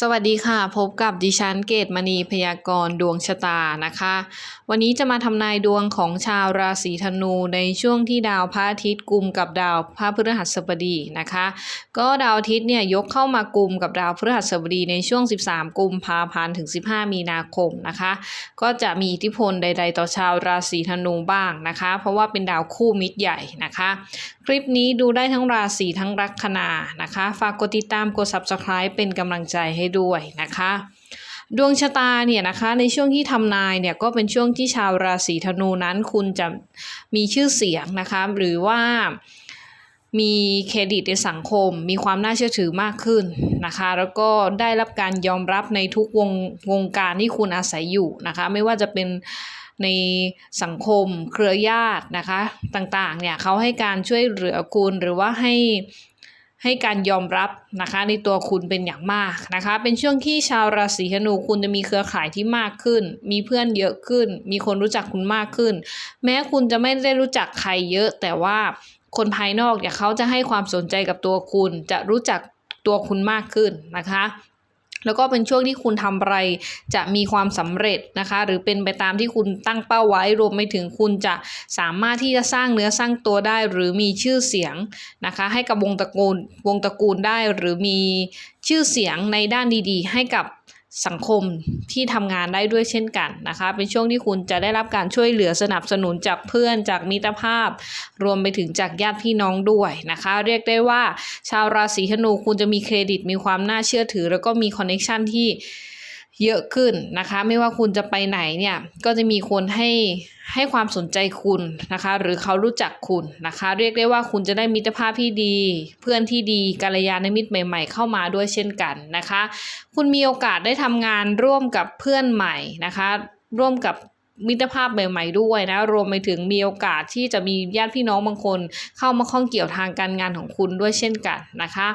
สวัสดีค่ะ พบกับดิฉันเกตมณีพยากรดวงชะตานะคะ วันนี้จะมาทำนายดวงของชาวราศีธนูในช่วงที่ดาวพระอาทิตย์กลุ่มกับดาวพระพฤหัสบดีนะคะ ก็ดาวอาทิตย์เนี่ยยกเข้ามากลุ่มกับดาวพฤหัสบดีในช่วง 13 กุมภาพันธ์ถึง 15 มีนาคมนะคะ ก็จะมีอิทธิพลใด ๆ ต่อชาวราศีธนูบ้างนะคะ เพราะว่าเป็นดาวคู่มิตรใหญ่นะคะ คลิปนี้ดูได้ทั้งราศีทั้งลัคนานะคะ ฝากกดติดตามกด subscribe เป็นกำลังใจให้ด้วยนะคะ ดวงชะตาเนี่ยนะคะในช่วงที่ทำนายเนี่ยก็เป็นช่วงที่ชาวราศีธนูนั้นคุณจะมีชื่อเสียงนะคะหรือว่ามีเครดิตในสังคม มีความน่าเชื่อถือมากขึ้นนะคะ แล้วก็ได้รับการยอมรับในทุกวงวงการที่คุณอาศัยอยู่นะคะ ไม่ว่าจะเป็นในสังคมเครือญาตินะคะต่างๆเนี่ยเขาให้การช่วยเหลือคุณหรือว่าให้ ให้การยอมรับนะคะในตัวคุณเป็นอย่างมากนะคะ เป็นช่วงที่ชาวราศีธนูคุณจะมีเครือข่ายที่มากขึ้น มีเพื่อนเยอะขึ้น มีคนรู้จักคุณมากขึ้น แม้คุณจะไม่ได้รู้จักใครเยอะ แต่ว่าคนภายนอกเนี่ยเขาจะให้ความสนใจกับตัวคุณ จะรู้จักตัวคุณมากขึ้นนะคะ แล้วก็เป็นช่วงที่คุณทำอะไรจะมีความสำเร็จนะคะ หรือเป็นไปตามที่คุณตั้งเป้าไว้ รวมไปถึงคุณจะสามารถที่จะสร้างเนื้อสร้างตัวได้ หรือมีชื่อเสียงนะคะ ให้กับวงตระกูลวงตระกูลได้ หรือมีชื่อเสียงในด้านดี ๆ ให้กับ สังคมที่ทำงานได้ด้วยเช่นกันนะคะ เป็นช่วงที่คุณจะได้รับการช่วยเหลือสนับสนุนจากเพื่อนจากมิตรภาพ รวมไปถึงจากญาติพี่น้องด้วยนะคะ เรียกได้ว่าชาวราศีธนูคุณจะมีเครดิตมีความน่าเชื่อถือ แล้วก็มีคอนเน็ชันที่ เยอะขึ้นนะคะ ไม่ว่าคุณจะไปไหนเนี่ยก็จะมีคนให้ให้ความสนใจคุณนะคะ หรือเขารู้จักคุณนะคะ เรียกได้ว่าคุณจะได้มิตรภาพที่ดี เพื่อนที่ดีกัลยาณมิตรใหม่ ๆ เข้ามาด้วยเช่นกันนะคะ คุณมีโอกาสได้ทำงานร่วมกับเพื่อนใหม่นะคะ ร่วมกับมิตรภาพใหม่ๆด้วยนะ รวมไปถึงมีโอกาสที่จะมีญาติพี่น้องบางคน เข้ามาข้องเกี่ยวทางการงานของคุณด้วยเช่นกันนะคะ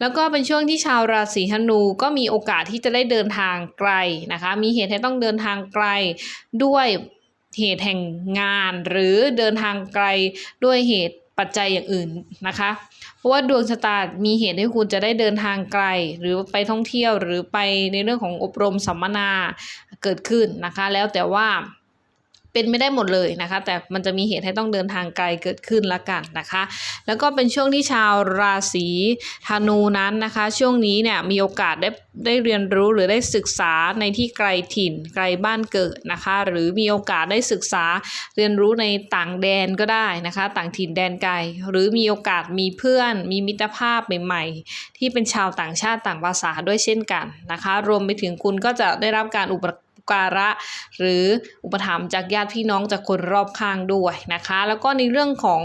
แล้วก็เป็นช่วงที่ชาวราศีธนูก็มีโอกาสที่จะได้เดินทางไกลนะคะ มีเหตุให้ต้องเดินทางไกลด้วยเหตุแห่งงาน หรือเดินทางไกลด้วยเหตุปัจจัยอย่างอื่นนะคะ เพราะว่าดวงชะตา มีเหตุให้คุณจะได้เดินทางไกล หรือไปท่องเที่ยวหรือไปในเรื่องของอบรมสัมมนาเกิดขึ้นนะคะ แล้วแต่ว่า เป็นไม่ได้หมดเลยนะคะ แต่มันจะมีเหตุให้ต้องเดินทางไกลเกิดขึ้นละกันนะคะ แล้วก็เป็นช่วงที่ชาวราศีธนูนั้นนะคะ ช่วงนี้เนี่ยมีโอกาสได้ได้เรียนรู้หรือได้ศึกษาในที่ไกลถิ่นไกลบ้านเกิดนะคะ หรือมีโอกาสได้ศึกษาเรียนรู้ในต่างแดนก็ได้นะคะ ต่างถิ่นแดนไกล หรือมีโอกาสมีเพื่อน มีมิตรภาพใหม่ๆ ที่เป็นชาวต่างชาติต่างภาษาด้วยเช่นกันนะคะ รวมไปถึงคุณก็จะได้รับการอุป การะ หรืออุปถัมภ์จากญาติพี่น้องจากคนรอบข้างด้วยนะคะ แล้วก็ในเรื่องของ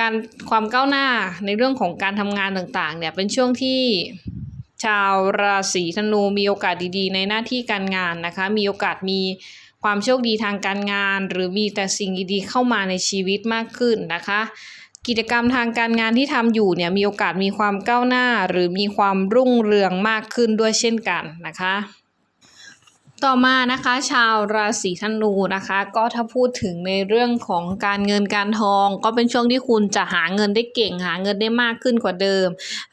การความก้าวหน้าในเรื่องของการทำงานต่างๆเนี่ยเป็นช่วงที่ชาวราศีธนูมีโอกาสดีๆ ในหน้าที่การงานนะคะ มีโอกาสมีความโชคดีทางการงาน หรือมีแต่สิ่งดีๆเข้ามาในชีวิตมากขึ้นนะคะ กิจกรรมทางการงานที่ทำอยู่เนี่ยมีโอกาสมีความก้าวหน้า หรือมีความรุ่งเรืองมากขึ้นด้วยเช่นกันนะคะ ต่อมานะคะชาวราศีธนูนะคะ ก็ถ้าพูดถึงในเรื่องของการเงินการทอง ก็เป็นช่วงที่คุณจะหาเงินได้เก่งหาเงินได้มากขึ้นกว่าเดิม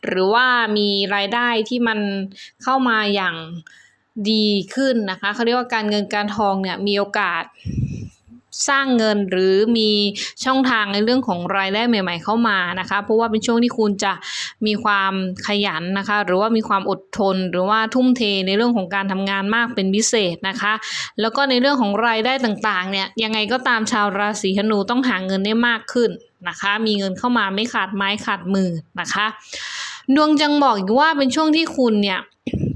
หรือว่ามีรายได้ที่มันเข้ามาอย่างดีขึ้นนะคะเขาเรียกว่าการเงินการทองเนี่ยมีโอกาส สร้างเงินหรือมีช่องทางในเรื่องของรายได้ใหม่ ๆ เข้ามานะคะ เพราะว่าเป็นช่วงที่คุณจะมีความขยันนะคะ หรือว่ามีความอดทนหรือว่าทุ่มเทในเรื่องของการทำงานมากเป็นพิเศษนะคะ แล้วก็ในเรื่องของรายได้ต่างๆเนี่ยยังไงก็ตามชาวราศีธนูต้องหาเงินได้มากขึ้นนะคะ มีเงินเข้ามาไม่ขาดไม้ขาดมือนะคะ ดวงจังบอกอีกว่าเป็นช่วงที่คุณเนี่ย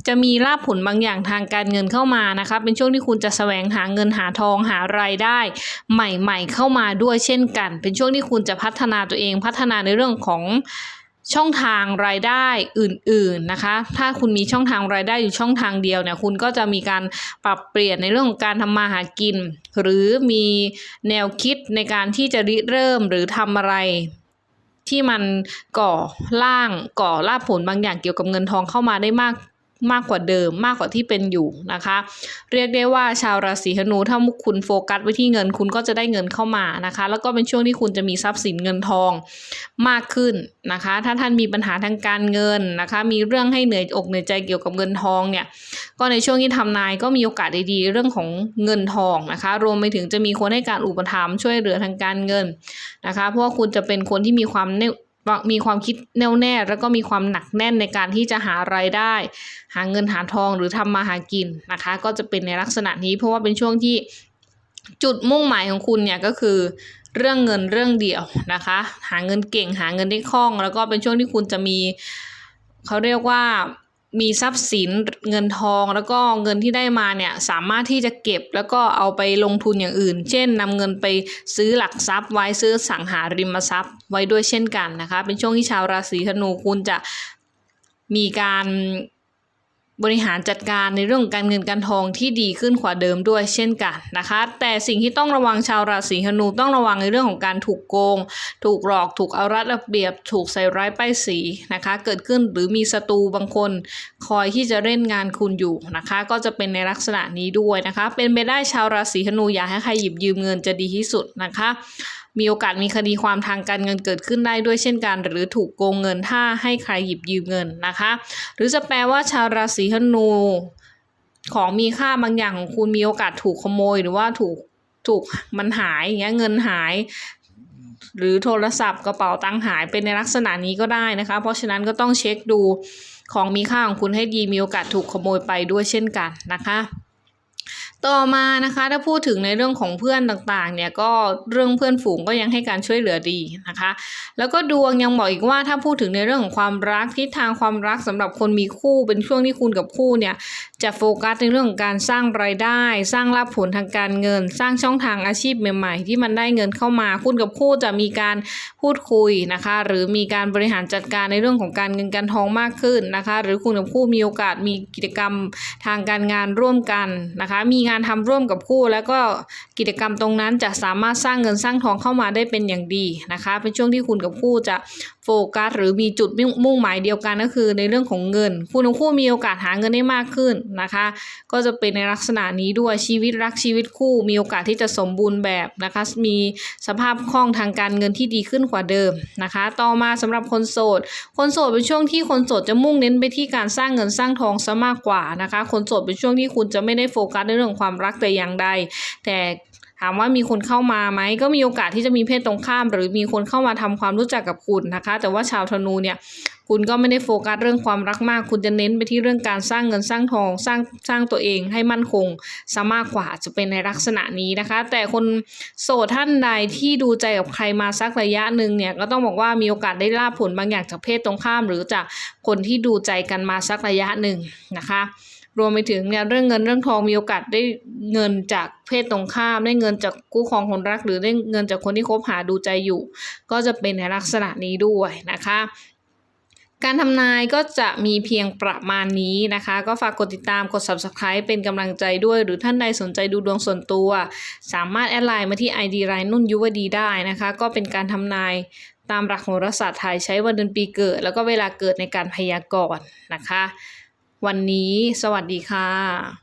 จะมีลาภผลบางอย่างทางการเงินเข้ามานะคะ เป็นช่วงที่คุณจะแสวงหาเงินหาทองหารายได้ ใหม่ๆ เข้ามาด้วยเช่นกัน เป็นช่วงที่คุณจะพัฒนาตัวเองพัฒนาในเรื่องของช่องทางรายได้อื่น ๆนะคะ ถ้าคุณมีช่องทางรายได้อยู่ช่องทางเดียวเนี่ย คุณก็จะมีการปรับเปลี่ยนในเรื่องของการทำมาหากิน หรือมีแนวคิดในการที่จะริเริ่มหรือทำอะไรที่มันก่อล่างก่อลาผลบางอย่างเกี่ยวกับเงินทองเข้ามาได้มาก มากกว่าเดิมมากกว่าที่เป็นอยู่นะคะ เรียกได้ว่าชาวราศีธนูถ้าคุณโฟกัสไว้ที่เงินคุณก็จะได้เงินเข้ามานะคะ แล้วก็เป็นช่วงที่คุณจะมีทรัพย์สินเงินทองมากขึ้นนะคะ ถ้าท่านมีปัญหาทางการเงินนะคะ มีเรื่องให้เหนื่อยอกเหนื่อยใจเกี่ยวกับเงินทองเนี่ยก็ในช่วงที่ทำนายก็มีโอกาสดีๆ เรื่องของเงินทองนะคะ รวมไปถึงจะมีคนให้การอุปถัมภ์ช่วยเหลือทางการเงินนะคะ เพราะว่าคุณจะเป็นคนที่มีความแน่ มีความคิดแน่วแน่ แล้วก็มีความหนักแน่นในการที่จะหารายได้ หาเงินหาทองหรือทำมาหากินนะคะ ก็จะเป็นในลักษณะนี้เพราะว่าเป็นช่วงที่จุดมุ่งหมายของคุณเนี่ยก็คือเรื่องเงินเรื่องเดียวนะคะ หาเงินเก่งหาเงินได้คล่อง แล้วก็เป็นช่วงที่คุณจะมีเขาเรียกว่า มีทรัพย์สินเงินทองแล้วก็เงินที่ได้มาเนี่ยสามารถที่จะเก็บแล้วก็เอาไปลงทุนอย่างอื่น เช่นนำเงินไปซื้อหลักทรัพย์ ไว้ซื้อสังหาริมทรัพย์ ไว้ด้วยเช่นกันนะคะ เป็นช่วงที่ชาวราศีธนูคุณจะมีการ บริหารจัดการในเรื่องของการเงินการทองที่ดีขึ้นกว่าเดิมด้วยเช่นกันนะคะ แต่สิ่งที่ต้องระวังชาวราศีธนูต้องระวังในเรื่องของการถูกโกง ถูกหลอกถูกเอารัดระเบียบ ถูกใส่ร้ายป้ายสีนะคะ เกิดขึ้นหรือมีศัตรูบางคน คอยที่จะเล่นงานคุณอยู่นะคะ ก็จะเป็นในลักษณะนี้ด้วยนะคะ เป็นไปได้ชาวราศีธนูอย่าให้ใครหยิบยืมเงินจะดีที่สุดนะคะ มีโอกาสมีคดีความทางการเงินเกิดขึ้นได้ด้วยเช่นกัน หรือถูกโกงเงินถ้าให้ใครหยิบยืมเงินนะคะ หรือจะแปลว่าชาวราศีธนูของมีค่าบางอย่างของคุณมีโอกาสถูกขโมย หรือว่าถูกถูกมันหายอย่างเงี้ยเงินหาย หรือโทรศัพท์กระเป๋าตังค์หายเป็นในลักษณะนี้ก็ได้นะคะ เพราะฉะนั้นก็ต้องเช็คดูของมีค่าของคุณให้ดีมีโอกาสถูกขโมยไปด้วยเช่นกันนะคะ ต่อมานะคะถ้าพูดถึงในเรื่องของเพื่อนต่างๆเนี่ยก็เรื่องเพื่อนฝูงก็ยังให้การช่วยเหลือดีนะคะ แล้วก็ดวงยังบอกอีกว่าถ้าพูดถึงในเรื่องของความรักทิศทางความรักสำหรับคนมีคู่เป็นช่วงที่คุณกับคู่เนี่ยจะโฟกัสในเรื่องของการสร้างรายได้ สร้างรับผลทางการเงิน สร้างช่องทางอาชีพใหม่ ๆ ที่มันได้เงินเข้ามาคุณกับคู่จะมีการพูดคุยนะคะ หรือมีการบริหารจัดการในเรื่องของการเงินการทองมากขึ้นนะคะ หรือคุณกับคู่มีโอกาสมีกิจกรรมทางการงานร่วมกันนะคะ มีงานทำร่วมกับคู่ แล้วก็กิจกรรมตรงนั้นจะสามารถสร้างเงินสร้างทองเข้ามาได้เป็นอย่างดีนะคะ เป็นช่วงที่คุณกับคู่จะ โฟกัสหรือมีจุดมุ่งหมายเดียวกันก็คือในเรื่องของเงินคุณกับคู่มีโอกาสหาเงินได้มากขึ้นนะคะ ก็จะเป็นในลักษณะนี้ด้วยชีวิตรักชีวิตคู่ มีโอกาสที่จะสมบูรณ์แบบนะคะ มีสภาพคล่องทางการเงินที่ดีขึ้นกว่าเดิมนะคะ ต่อมาสำหรับคนโสด คนโสดเป็นช่วงที่คนโสดจะมุ่งเน้นไปที่การสร้างเงินสร้างทองซะมากกว่านะคะ คนโสดเป็นช่วงที่คุณจะไม่ได้โฟกัสในเรื่องของความรักแต่อย่างใด แต่ ถามว่ามีคนเข้ามาไหมก็มีโอกาสที่จะมีเพศตรงข้าม หรือมีคนเข้ามาทำความรู้จักกับคุณนะคะ แต่ว่าชาวธนูเนี่ยคุณก็ไม่ได้โฟกัสเรื่องความรักมาก คุณจะเน้นไปที่เรื่องการสร้างเงินสร้างทอง สร้างสร้างตัวเองให้มั่นคงซะมากกว่าจะเป็นในลักษณะนี้นะคะ แต่คนโสดท่านใดที่ดูใจกับใครมาสักระยะหนึ่งเนี่ยก็ต้องบอกว่ามีโอกาสได้ลาบผลบางอย่างจากเพศตรงข้าม หรือจากคนที่ดูใจกันมาสักระยะหนึ่งนะคะ รวมไปถึงเนี่ยเรื่องเงินเรื่องทองมีโอกาสได้เงินจากเพศตรงข้ามได้เงินจากคู่ครองคนรัก หรือได้เงินจากคนที่คบหาดูใจอยู่ ก็จะเป็นในลักษณะนี้ด้วยนะคะการทำนายก็จะมีเพียงประมาณนี้นะคะ ก็ฝากกดติดตามกด subscribe เป็นกำลังใจด้วย หรือท่านใดสนใจดูดวงส่วนตัว สามารถแอดไลน์มาที่ ID รายนุ่นยุวดีได้นะคะ ก็เป็นการทำนายตามหลักโหราศาสตร์ไทยใช้วันเดือนปีเกิด แล้วก็เวลาเกิดในการพยากรณ์นะคะ วันนี้ สวัสดีค่ะ